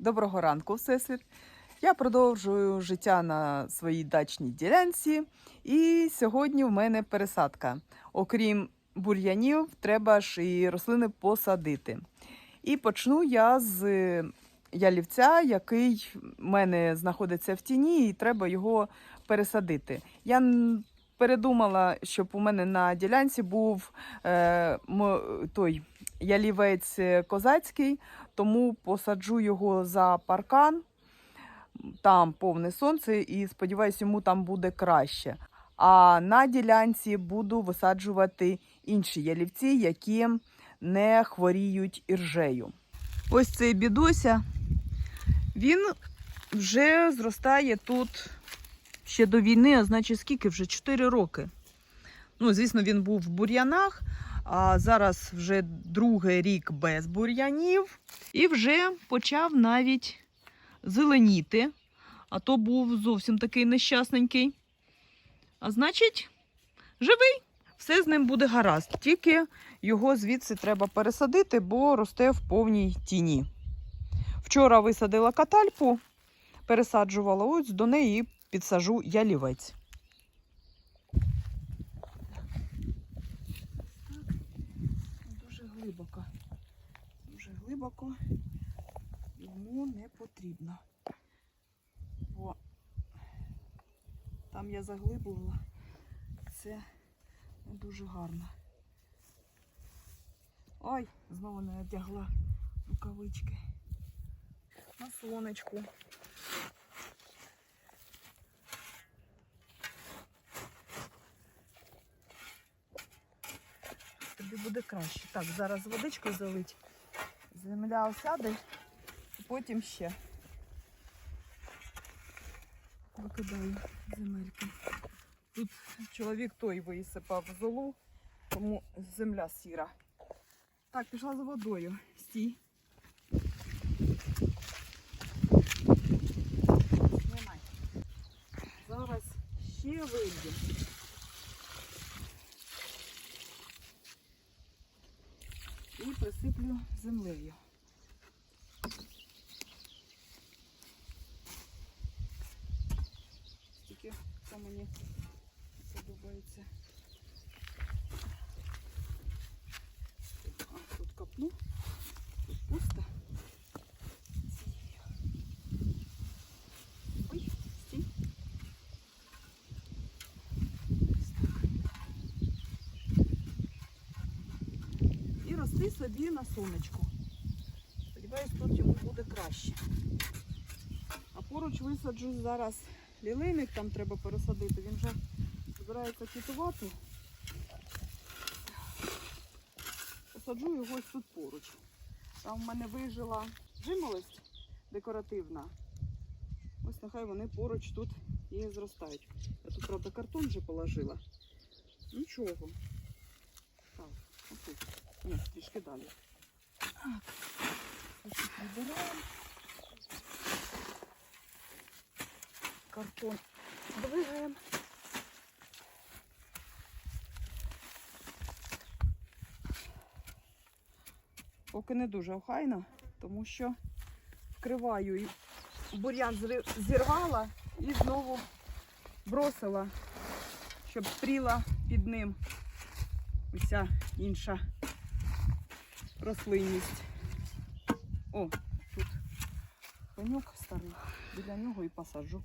Доброго ранку, Всесвіт. Я продовжую життя на своїй дачній ділянці, і сьогодні в мене пересадка. Окрім бур'янів, треба ж і рослини посадити. І почну я з ялівця, який в мене знаходиться в тіні, і треба його пересадити. Я передумала, щоб у мене на ділянці був е, той ялівець е, козацький, тому посаджу його за паркан. Там повне сонце, і сподіваюся, йому там буде краще. А на ділянці буду висаджувати інші ялівці, які не хворіють іржею. Ось цей бідося. Він вже зростає тут ще до війни, а значить, скільки вже 4 роки. Ну, звісно, він був в бур'янах, а зараз вже другий рік без бур'янів. І вже почав навіть зеленіти. А то був зовсім такий нещасненький. А значить, живий. Все з ним буде гаразд. Тільки його звідси треба пересадити, бо росте в повній тіні. Вчора висадила катальпу, пересаджувала ось до неї підсажу ялівець. Дуже глибоко. Дуже глибоко йому не потрібно. Бо там я заглибувала. Це не дуже гарно. Ой, знову не одягла рукавички. На сонечку. Буде краще. Так, зараз водичкою залить. Земля осяде і потім ще викидаю земельки. Тут чоловік той висипав золу, тому земля сіра. Так, пішла за водою. Стій. Знімай. Зараз ще вийде. І присиплю землею. Тільки це мені подобається. А, тут копну, тут пусто. Ой, стій. Ось так. І рости собі на сонечку. Сподіваюсь, тут йому буде краще. А поруч висаджу зараз лілейник, там треба пересадити. Він вже збирається квітувати. Посаджу його ось тут поруч. Там в мене вижила жимолость декоративна. Ось нехай вони поруч тут і зростають. Я тут, правда, картон вже положила. Нічого. Так, ось тут. Ні, трішки далі. Так. Ось тут вибираємо. Картон двигаємо. Поки не дуже охайно, тому що вкриваю і бур'ян зірвала і знову бросила, щоб стріла під ним уся інша рослинність. О, тут пеньок старий, біля нього і посаджу.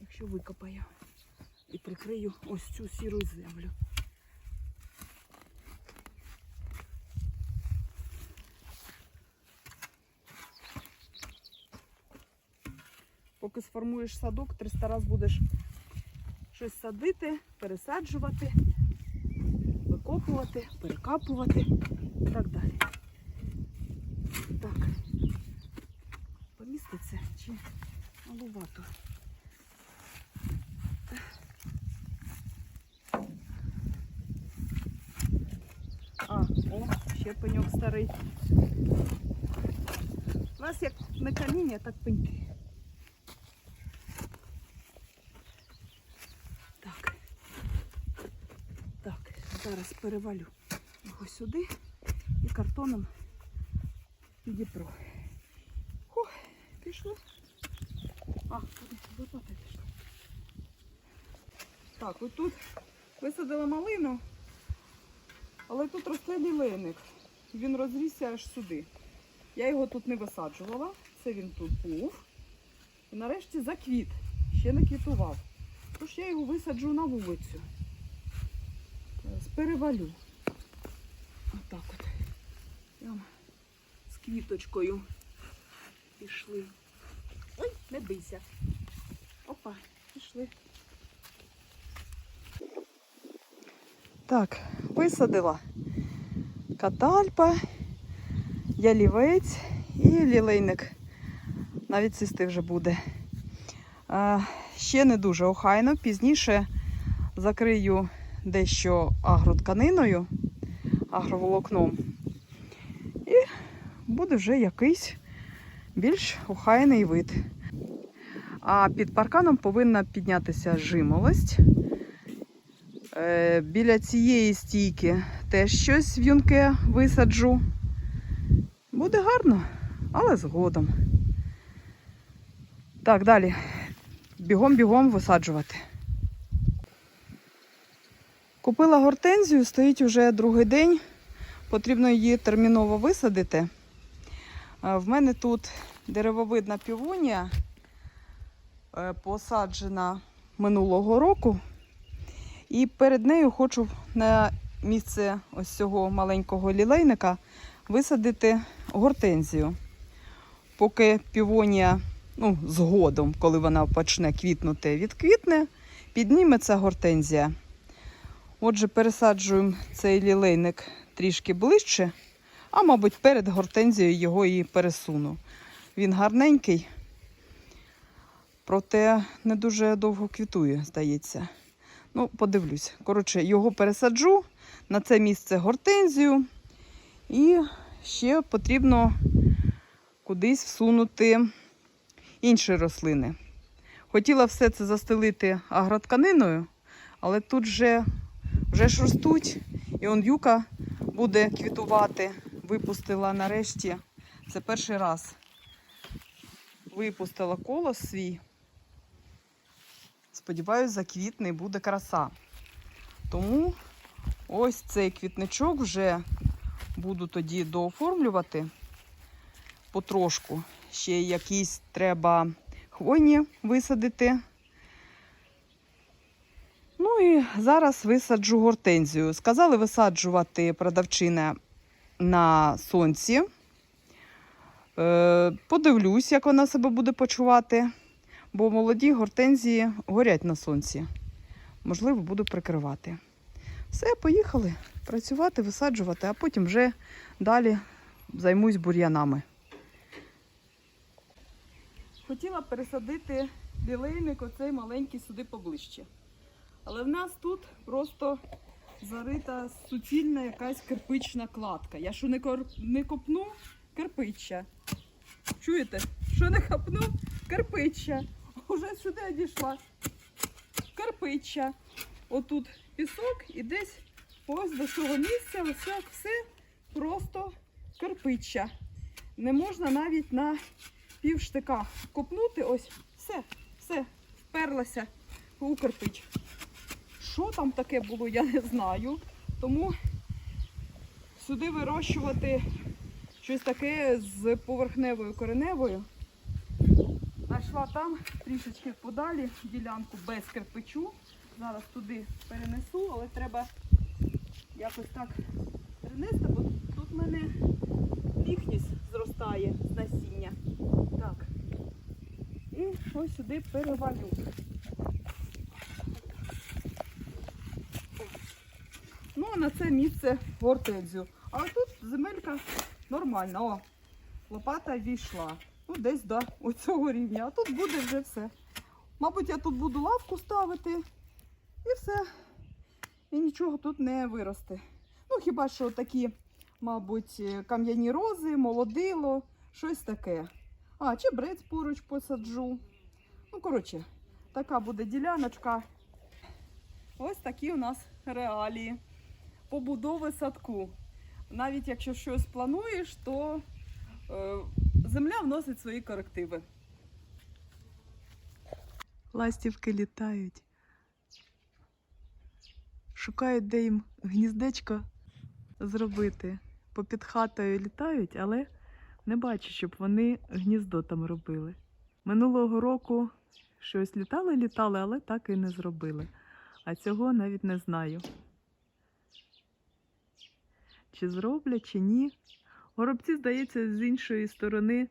Якщо викопаю і прикрию ось цю сіру землю. Поки сформуєш садок, 300 разів будеш щось садити, пересаджувати, викопувати, перекапувати і так далі. Так, поміститься чи малувато. А, о, ще пеньок старий. У нас як не каміння, так пеньки. Так. Так, зараз перевалю його сюди і картоном підіпру. Хух, пішло. А, куди лопата пішла. Так, от тут висадила малину, але тут росте лілейник. Він розрісся аж сюди. Я його тут не висаджувала, це він тут був. І нарешті заквіт, ще не квітував. Тож я його висаджу на вулицю. Зараз перевалю. Отак от. Прямо з квіточкою пішли. Ой, не бийся. Опа, пішли. Так, висадила катальпа, ялівець і лілейник. Навіть цвісти вже буде. Ще не дуже охайно. Пізніше закрию дещо агротканиною, агроволокном. І буде вже якийсь більш охайний вид. А під парканом повинна піднятися жимолость. Е, Біля цієї стійки теж щось в'юнке висаджу. Буде гарно, але згодом. Так, далі. Бігом-бігом висаджувати. Купила гортензію, стоїть уже другий день. Потрібно її терміново висадити. Е, В мене тут деревовидна півонія, е, посаджена минулого року. І перед нею хочу на місце ось цього маленького лілейника висадити гортензію. Поки півонія, ну, згодом, коли вона почне квітнути, відквітне, підніметься гортензія. Отже, пересаджуємо цей лілейник трішки ближче, а мабуть, перед гортензією його і пересуну. Він гарненький, проте не дуже довго квітує, здається. Ну, подивлюсь. Коротше, його пересаджу на це місце гортензію. І ще потрібно кудись всунути інші рослини. Хотіла все це застелити агротканиною, але тут вже, вже ж ростуть. І он юка буде квітувати. Випустила нарешті. Це перший раз. Випустила колос свій. Сподіваюсь, заквітне і буде краса. Тому ось цей квітничок вже буду тоді дооформлювати потрошку. Ще якісь треба хвойні висадити. І зараз висаджу гортензію. Сказали висаджувати продавчина на сонці. Е, Подивлюсь, як вона себе буде почувати бо молоді гортензії горять на сонці. Можливо, буду прикривати. Все, поїхали працювати, висаджувати, а потім вже далі займусь бур'янами. Хотіла пересадити білейник оцей маленький сюди поближче. Але в нас тут просто зарита суцільна якась кирпична кладка. Я що не, кор... не копну кирпича. Чуєте? Що не копну кирпича. Уже сюди одійшла. Карпича. Отут пісок і десь ось до цього місця все, все просто карпича. Не можна навіть на півштика копнути. Ось все, все, вперлася у кирпич. Там таке було, я не знаю. Тому сюди вирощувати щось таке з поверхневою кореневою. Знайшла там трішечки подалі ділянку без кирпичу. Зараз туди перенесу, але треба якось так перенести, бо тут в мене ліхніс зростає з насіння. Так. І ось сюди перевалю. Ну, а на це місце гортензію. Але тут земелька нормальна. О, лопата війшла. Ну, десь до оцього рівня. А тут буде вже все. Мабуть, я тут буду лавку ставити і все. І нічого тут не виросте. Ну, хіба що такі, мабуть, кам'яні рози, молодило, щось таке. А, чебрець поруч посаджу. Ну, коротше, така буде діляночка. Ось такі у нас реалії побудови садку. Навіть якщо щось плануєш, то е, земля вносить свої корективи. Ластівки літають. Шукають, де їм гніздечко зробити. Попід хатою літають, але не бачу, щоб вони гніздо там робили. Минулого року щось літали, літали, але так і не зробили. А цього навіть не знаю. Чи зроблять, чи ні. Горобці, здається, з іншої сторони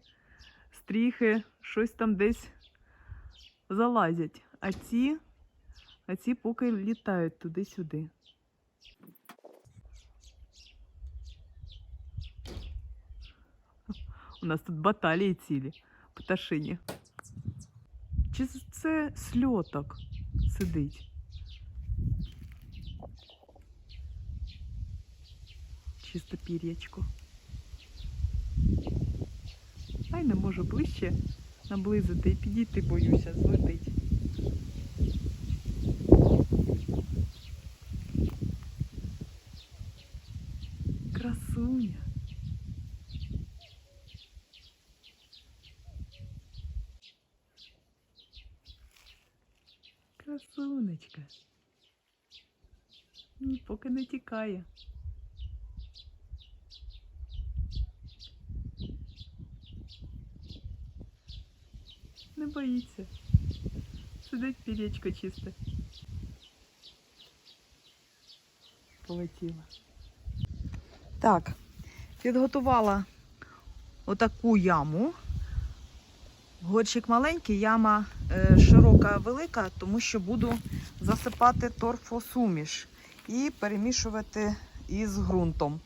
стріхи щось там десь залазять. А ці, а ці поки літають туди-сюди. У нас тут баталії цілі пташині. Чи це сльоток сидить? Чисто пір'ячко. Ай не можу ближче наблизити і підійти боюся, злетить. Красуня. Красунечка. Поки не тікає. Боїться. Сидить пір'ячко чисте. Полетіла. Так, підготувала отаку яму. Горщик маленький, яма е, широка, велика, тому що буду засипати торфосуміш і перемішувати із ґрунтом.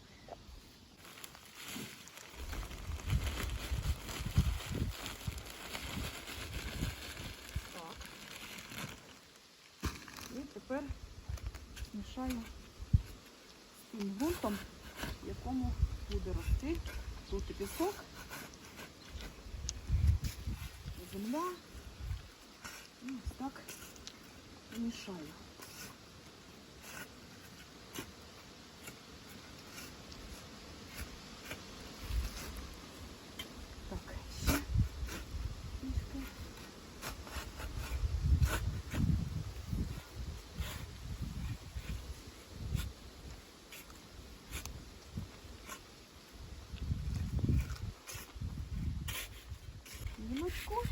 Так. І тепер мішаю з тим ґрунтом, в якому буде рости тут і пісок, земля. І ось так мішаю. Лімочку.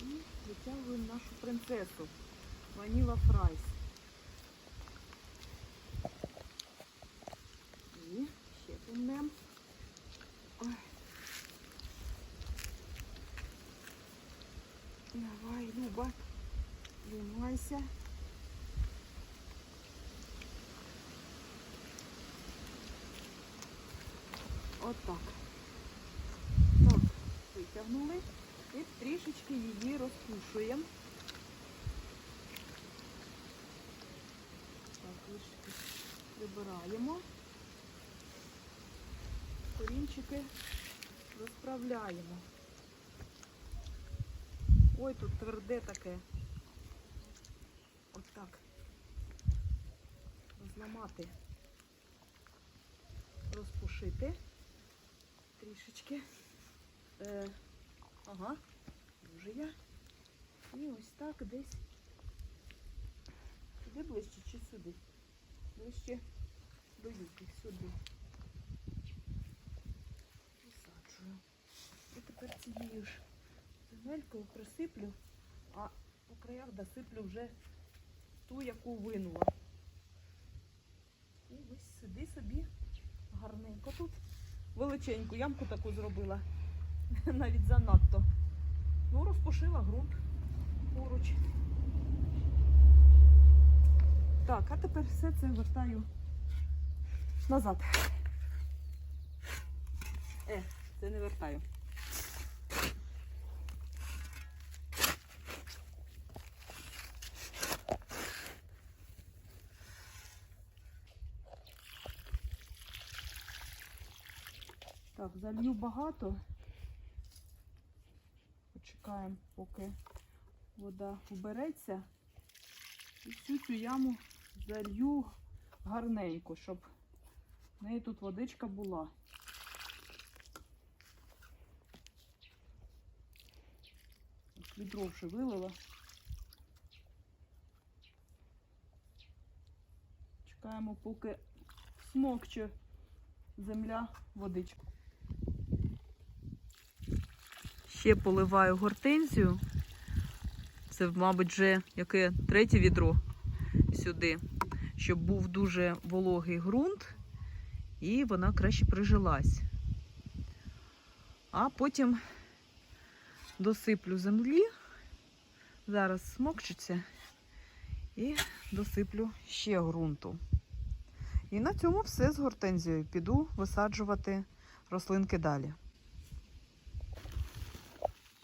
І витягуємо нашу принцесу. Ваніла Фрайс. І ще помнем. Давай, Люба, займайся. Отак. Так, витягнули і трішечки її розпушуємо. Так, трішки прибираємо. Корінчики розправляємо. Ой, тут тверде таке. Отак. Розламати. Розпушити трішечки. Е, ага, дуже я. І ось так десь. Сюди ближче чи сюди? Ближче до юки, сюди. Висаджую. І тепер цією ж земелькою присиплю, а по краях досиплю вже ту, яку винула. І ось сюди собі гарненько тут величеньку ямку таку зробила. Навіть занадто. Ну, розпушила ґрунт поруч. Так, а тепер все це вертаю назад. Е, це не вертаю. Так, залью багато. Почекаємо, поки вода убереться. І всю цю яму залью гарненько, щоб В неї тут водичка була. Відро вже вилила. Чекаємо, поки смокче земля водичку. Ще поливаю гортензію. Це, мабуть, вже яке третє відро сюди, щоб був дуже вологий ґрунт і вона краще прижилась. А потім досиплю землі. Зараз смокчиться і досиплю ще ґрунту. І на цьому все з гортензією. Піду висаджувати рослинки далі.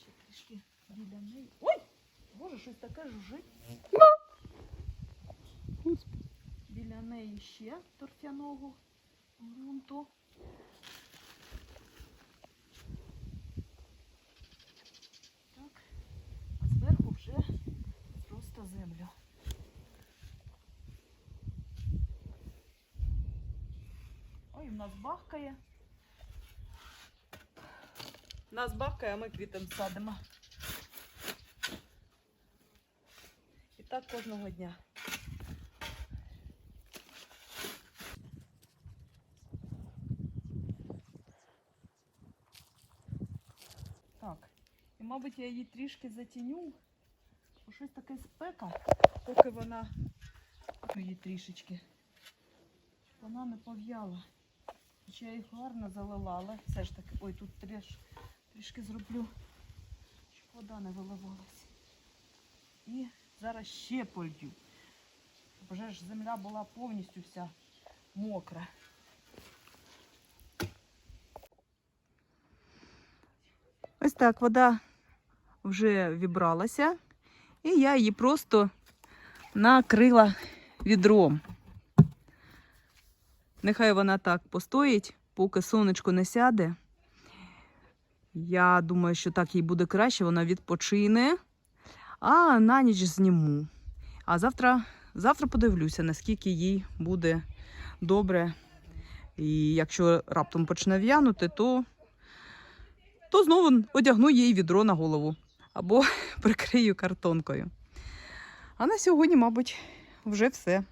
Ще трішки біля неї. Ой! Боже, щось таке жужить. Біля неї ще торфяного ґрунту. Так, а зверху вже просто землю. Ой, в нас бахкає. Нас бахкає, а ми квітом садимо. Так кожного дня. Так. І, мабуть, я її трішки затіню. Бо щось таке спека, поки вона Ну, її трішечки. Вона не пов'яла. Хоча я їх гарно залила, але все ж таки. Ой, тут тріш, трішки зроблю, щоб вода не виливалась. І зараз ще полью. Вже ж земля була повністю вся мокра. Ось так вода вже вібралася, і я її просто накрила відром. Нехай вона так постоїть, поки сонечко не сяде. Я думаю, що так їй буде краще, вона відпочине, а на ніч зніму. А завтра, завтра подивлюся, наскільки їй буде добре. І якщо раптом почне в'янути, то, то знову одягну їй відро на голову або прикрию картонкою. А на сьогодні, мабуть, вже все.